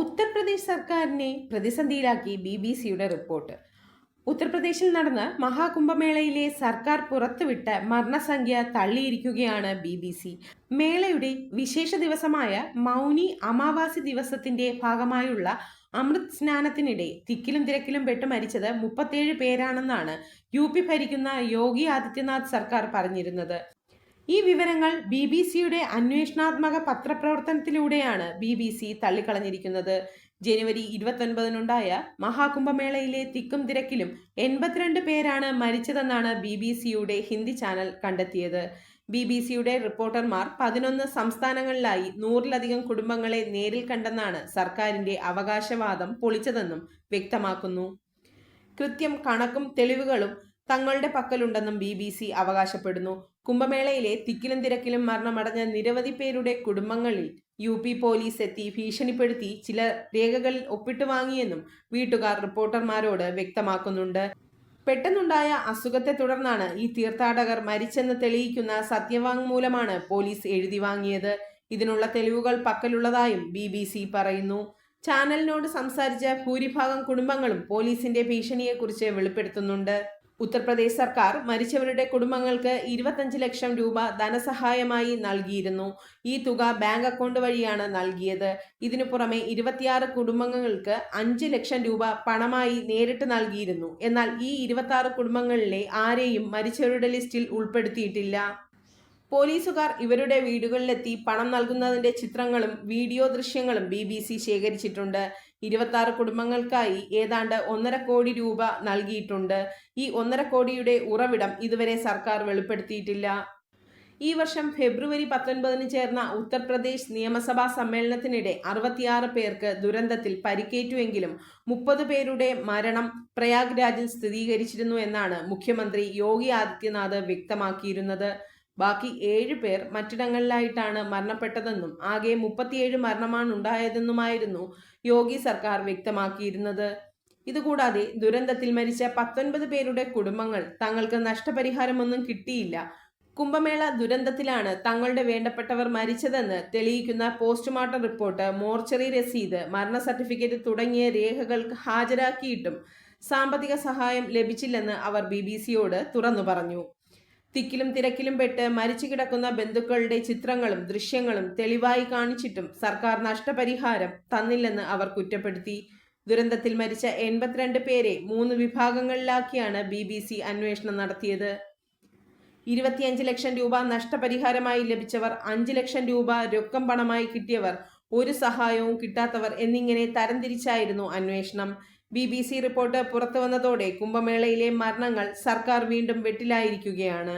ഉത്തർപ്രദേശ് സർക്കാരിനെ പ്രതിസന്ധിയിലാക്കി B B സിയുടെ റിപ്പോർട്ട്. ഉത്തർപ്രദേശിൽ നടന്ന മഹാകുംഭമേളയിലെ സർക്കാർ പുറത്തുവിട്ട മരണസംഖ്യ തള്ളിയിരിക്കുകയാണ് ബി ബി സി. മേളയുടെ വിശേഷ ദിവസമായ മൗനി അമാവാസി ദിവസത്തിന്റെ ഭാഗമായുള്ള അമൃത് സ്നാനത്തിനിടെ തിക്കിലും തിരക്കിലും പെട്ട് മരിച്ചത് മുപ്പത്തേഴ് പേരാണെന്നാണ് യു പി ഭരിക്കുന്ന യോഗി ആദിത്യനാഥ് സർക്കാർ പറഞ്ഞിരുന്നത്. ഈ വിവരങ്ങൾ ബി ബി സിയുടെ അന്വേഷണാത്മക പത്രപ്രവർത്തനത്തിലൂടെയാണ് ബി ബി സി തള്ളിക്കളഞ്ഞിരിക്കുന്നത്. ജനുവരി ഇരുപത്തൊൻപതിനുണ്ടായ മഹാകുംഭമേളയിലെ തിക്കും തിരക്കിലും എൺപത്തിരണ്ട് പേരാണ് മരിച്ചതെന്നാണ് ബി ബി സിയുടെ ഹിന്ദി ചാനൽ കണ്ടെത്തിയത്. ബി ബി സിയുടെ റിപ്പോർട്ടർമാർ പതിനൊന്ന് സംസ്ഥാനങ്ങളിലായി നൂറിലധികം കുടുംബങ്ങളെ നേരിൽ കണ്ടെന്നാണ് സർക്കാരിന്റെ അവകാശവാദം പൊളിച്ചതെന്നും വ്യക്തമാക്കുന്നു. കൃത്യം കണക്കും തെളിവുകളും തങ്ങളുടെ പക്കലുണ്ടെന്നും ബി ബി സി അവകാശപ്പെടുന്നു. കുംഭമേളയിലെ തിക്കിലും തിരക്കിലും മരണമടഞ്ഞ നിരവധി പേരുടെ കുടുംബങ്ങളിൽ യു പി പോലീസ് എത്തി ഭീഷണിപ്പെടുത്തി ചില രേഖകളിൽ ഒപ്പിട്ട് വാങ്ങിയെന്നും വീട്ടുകാർ റിപ്പോർട്ടർമാരോട് വ്യക്തമാക്കുന്നുണ്ട്. പെട്ടെന്നുണ്ടായ അസുഖത്തെ തുടർന്നാണ് ഈ തീർത്ഥാടകർ മരിച്ചെന്ന് തെളിയിക്കുന്ന സത്യവാങ്മൂലമാണ് പോലീസ് എഴുതി വാങ്ങിയത്. ഇതിനുള്ള തെളിവുകൾ പക്കലുള്ളതായും ബി ബി സി പറയുന്നു. ചാനലിനോട് സംസാരിച്ച ഭൂരിഭാഗം കുടുംബങ്ങളും പോലീസിന്റെ ഭീഷണിയെക്കുറിച്ച് വെളിപ്പെടുത്തുന്നുണ്ട്. ഉത്തർപ്രദേശ് സർക്കാർ മരിച്ചവരുടെ കുടുംബങ്ങൾക്ക് ഇരുപത്തഞ്ച് ലക്ഷം രൂപ ധനസഹായമായി നൽകിയിരുന്നു. ഈ തുക ബാങ്ക് അക്കൗണ്ട് വഴിയാണ് നൽകിയത്. ഇതിനു പുറമെ ഇരുപത്തിയാറ് കുടുംബങ്ങൾക്ക് അഞ്ച് ലക്ഷം രൂപ പണമായി നേരിട്ട് നൽകിയിരുന്നു. എന്നാൽ ഈ ഇരുപത്തി കുടുംബങ്ങളിലെ ആരെയും മരിച്ചവരുടെ ലിസ്റ്റിൽ ഉൾപ്പെടുത്തിയിട്ടില്ല. പോലീസുകാർ ഇവരുടെ വീടുകളിലെത്തി പണം നൽകുന്നതിന്റെ ചിത്രങ്ങളും വീഡിയോ ദൃശ്യങ്ങളും ബി ബി സി ശേഖരിച്ചിട്ടുണ്ട്. ഇരുപത്തി കുടുംബങ്ങൾക്കായി ഏതാണ്ട് ഒന്നര കോടി രൂപ നൽകിയിട്ടുണ്ട്. ഈ ഒന്നര കോടിയുടെ ഉറവിടം ഇതുവരെ സർക്കാർ വെളിപ്പെടുത്തിയിട്ടില്ല. ഈ വർഷം ഫെബ്രുവരി പത്തൊൻപതിന് ചേർന്ന ഉത്തർപ്രദേശ് നിയമസഭാ സമ്മേളനത്തിനിടെ അറുപത്തിയാറ് പേർക്ക് ദുരന്തത്തിൽ പരിക്കേറ്റുവെങ്കിലും മുപ്പത് പേരുടെ മരണം പ്രയാഗ്രാജിൽ സ്ഥിരീകരിച്ചിരുന്നു എന്നാണ് മുഖ്യമന്ത്രി യോഗി ആദിത്യനാഥ് വ്യക്തമാക്കിയിരുന്നത്. ബാക്കി ഏഴ് പേർ മറ്റിടങ്ങളിലായിട്ടാണ് മരണപ്പെട്ടതെന്നും ആകെ മുപ്പത്തിയേഴ് മരണമാണ് ഉണ്ടായതെന്നുമായിരുന്നു യോഗി സർക്കാർ വ്യക്തമാക്കിയിരുന്നത്. ഇതുകൂടാതെ ദുരന്തത്തിൽ മരിച്ച പത്തൊൻപത് പേരുടെ കുടുംബങ്ങൾ തങ്ങൾക്ക് നഷ്ടപരിഹാരമൊന്നും കിട്ടിയില്ല. കുംഭമേള ദുരന്തത്തിലാണ് തങ്ങളുടെ വേണ്ടപ്പെട്ടവർ മരിച്ചതെന്ന് തെളിയിക്കുന്ന പോസ്റ്റ്മോർട്ടം റിപ്പോർട്ട് മോർച്ചറി രസീത് മരണ സർട്ടിഫിക്കറ്റ് തുടങ്ങിയ രേഖകൾ ഹാജരാക്കിയിട്ടും സാമ്പത്തിക സഹായം ലഭിച്ചില്ലെന്ന് അവർ ബി ബി സിയോട് തുറന്നു പറഞ്ഞു. തിക്കിലും തിരക്കിലും പെട്ട് മരിച്ചു കിടക്കുന്ന ബന്ധുക്കളുടെ ചിത്രങ്ങളും ദൃശ്യങ്ങളും തെളിവായി കാണിച്ചിട്ടും സർക്കാർ നഷ്ടപരിഹാരം തന്നില്ലെന്ന് അവർ കുറ്റപ്പെടുത്തി. ദുരന്തത്തിൽ മരിച്ച എൺപത്തിരണ്ട് പേരെ മൂന്ന് വിഭാഗങ്ങളിലാക്കിയാണ് ബി ബി സി അന്വേഷണം നടത്തിയത്. ഇരുപത്തിയഞ്ച് ലക്ഷം രൂപ നഷ്ടപരിഹാരമായി ലഭിച്ചവർ അഞ്ച് ലക്ഷം രൂപ രൊക്കം പണമായി കിട്ടിയവർ ഒരു സഹായവും കിട്ടാത്തവർ എന്നിങ്ങനെ തരംതിരിച്ചായിരുന്നു അന്വേഷണം. ബി ബി സി റിപ്പോർട്ട് പുറത്തുവന്നതോടെ കുംഭമേളയിലെ മരണങ്ങൾ സർക്കാർ വീണ്ടും വെട്ടിലായിരിക്കുകയാണ്